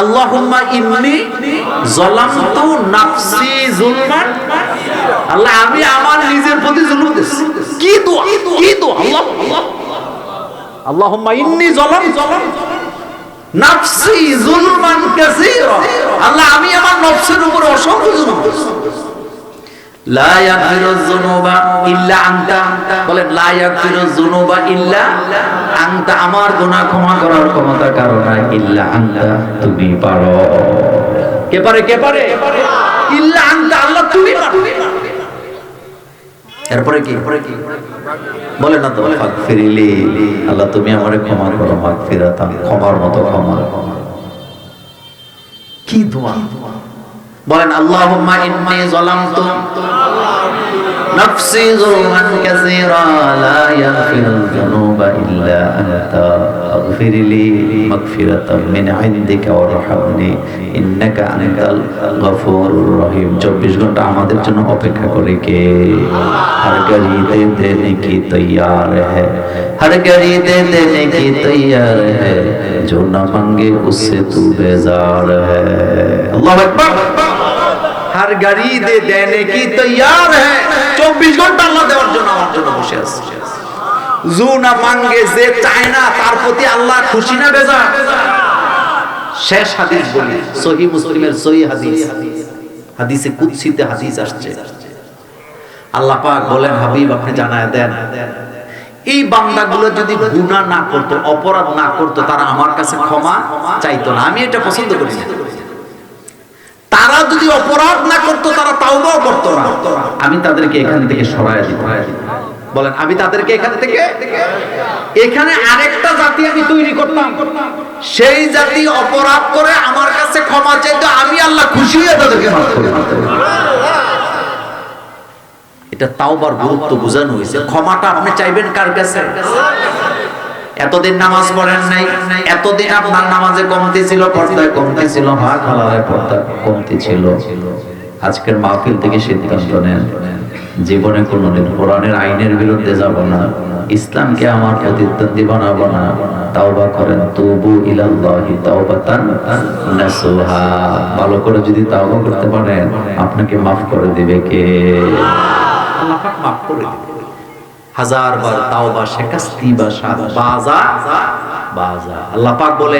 আল্লাহুম্মা ইন্নি যালামতু নাফসি যুলমান আল্লাহ, আমি আমার নিজের প্রতি জুলুম কি দোয়া? কি দোয়া? আল্লাহ। আল্লাহ আল্লাহুম্মা ইন্নি যালাম নাফসি যুলমান কাসীরা। আল্লাহ, আমি আমার নফসের উপর অসংখ্য জুলুম আল্লাহ তুমি পারো। বলে না তো ফাগফিরিলি আল্লাহ, তুমি আমারে ক্ষমা করো, মাগফিরাতান, ক্ষমার মতো ক্ষমা। কি দোয়া বলেন আল্লাহুম্মা ইন্নী যালামতু নাফসি যুলমান কাসীরা লা ইয়াগফিরুল যুনুবা ইল্লা আনতা ফাগফিরলি মাগফিরাতাম মিন ইনদিকা ওয়ারহামনি ইন্নাকা আনতাল গফুরুর রহিম 24 ঘন্টা আমাদের জন্য অপেক্ষা করে কে हर घड़ी दे देने की तैयार है हर घड़ी दे देने की तैयार है जो न मांगे उससे तू बेजार है अल्लाह अकबर হার গাড়ি দে দেনে কি তৈয়ার হ্যাঁ চব্বিশ ঘণ্টা আল্লাহ দেওয়ার জন্য আমার জন্য বসে আছে জু মাঙ্গে যে চায় না তার প্রতি আল্লাহ খুশি না বেজা শেষ হাদিস বলি সহি মুসলিমের সহি হাদিস হাদিসে কুৎসিতে হাদিস আসছে। আল্লাহ পাক বলেন, হাবিব, আপনি জানায় দেন, এই বান্দাগুলো যদি গুণা না করতো, অপরাধ না করতো, তারা আমার কাছে ক্ষমা চাইতো না। আমি এটা পছন্দ করি না। তারা যদি অপরাধ না করতো, তারা তাওবাও করতো না। আমি তাদেরকে এখান থেকে সরায় দিই বলেন, আমি তাদেরকে এখান থেকে এখানে আরেকটা জাতি আমি তৈরি করতাম। সেই জাতি অপরাধ করে আমার কাছে ক্ষমা চাইতো, আমি আল্লাহ খুশি হয়ে তাদেরকে মাফ করে দিতাম। এটা তাওবার গুরুত্ব বোঝানো হয়েছে। ক্ষমাটা আপনি চাইবেন কার কাছে? এতদিন নামাজ পড়েন নাই, এতদিন আপনার নামাজে কমতি ছিল, পর্দায় কমতি ছিল মা খালায় পর্দা কমতি ছিল। আজকের মাহফিল থেকে সিদ্ধান্ত নেন, জীবনে কোনোদিন কোরআনের আইনের বিরুদ্ধে যাব না, ইসলামকে আমার প্রতিদ্বন্দ্বী বানাবো না, তাওবা করেন, তবু ইলাল্লাহি তাওবাতান নাসুহা। ভালো করে যদি তাওবা করতে পারেন, আপনাকে মাফ করে দিবে কে? আল্লাহ পাক মাফ করে দিবে। হাজার বার তাওবা বা বাজা বাজা আল্লাহ পাক বলে,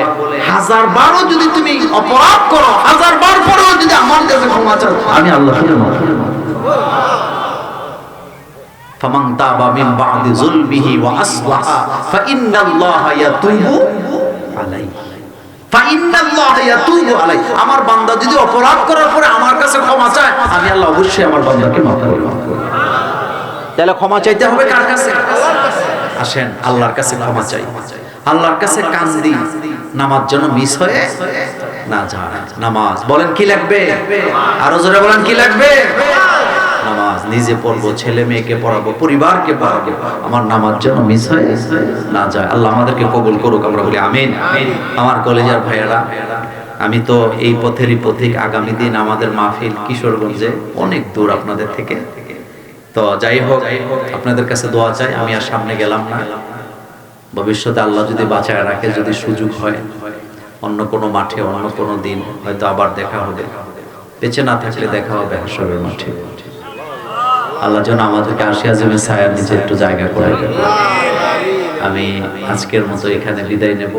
হাজার বারও যদি তুমি অপরাধ করো, হাজার বার পরেও যদি আমার কাছে ক্ষমা চাও, আমি আল্লাহ আমার বান্দা যদি অপরাধ করার পরে আমার কাছে ক্ষমা চায়, আমি আল্লাহ অবশ্যই আমার বান্দাকে মাফ করব তাহলে ক্ষমা চাইতে হবে কার কাছে? আসেন আল্লাহর কাছে ক্ষমা চাই। আল্লাহর কাছে কান্দি নামাজ যেন মিস হয়ে না যায়। নামাজ। বলেন কি লাগবে? আরও জোরে বলেন কি লাগবে? নামাজ। নিজে পড়ব ছেলে মেয়েকে পড়াবো পরিবারকে পড়াবো। আমার নামাজ যেন মিস হয়ে না যায়। আল্লাহ আমাদেরকে কবুল করুক আমরা বলি আমিন। আমার কলেজের ভাইয়েরা আমি তো এই পথেরই পথিক আগামী দিন আমাদের মাহফিল কিশোরগঞ্জে অনেক দূর আপনাদের থেকে। তো যাই হোক, আপনাদের কাছে দোয়া চাই, আমি আর সামনে গেলাম না। ভবিষ্যতে আল্লাহ যদি বাঁচায় রাখে, যদি সুযোগ হয়, অন্য কোনো মাঠে, অন্য কোনো দিন, হয়তো আবার দেখা হবে। বেঁচে না থাকলে দেখা হবে হাসরের মাঠে। আল্লাহ যেন আমাদেরকে আশিয়া জমে ছায়ার নিচে একটু জায়গা করে। আমি আজকের মতো এখানে বিদায় নেব।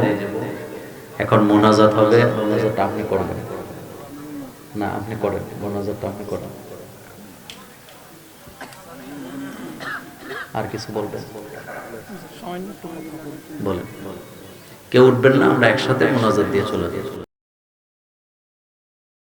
এখন মোনাজাত হবে। মোনাজাতটা আপনি করবেন না, আপনি করেন। মোনাজাতটা আপনি করেন। আর কিছু বলবেন? বলেন। কেউ উঠবেন না আমরা একসাথে মোনাজাত দিয়ে চলে যাই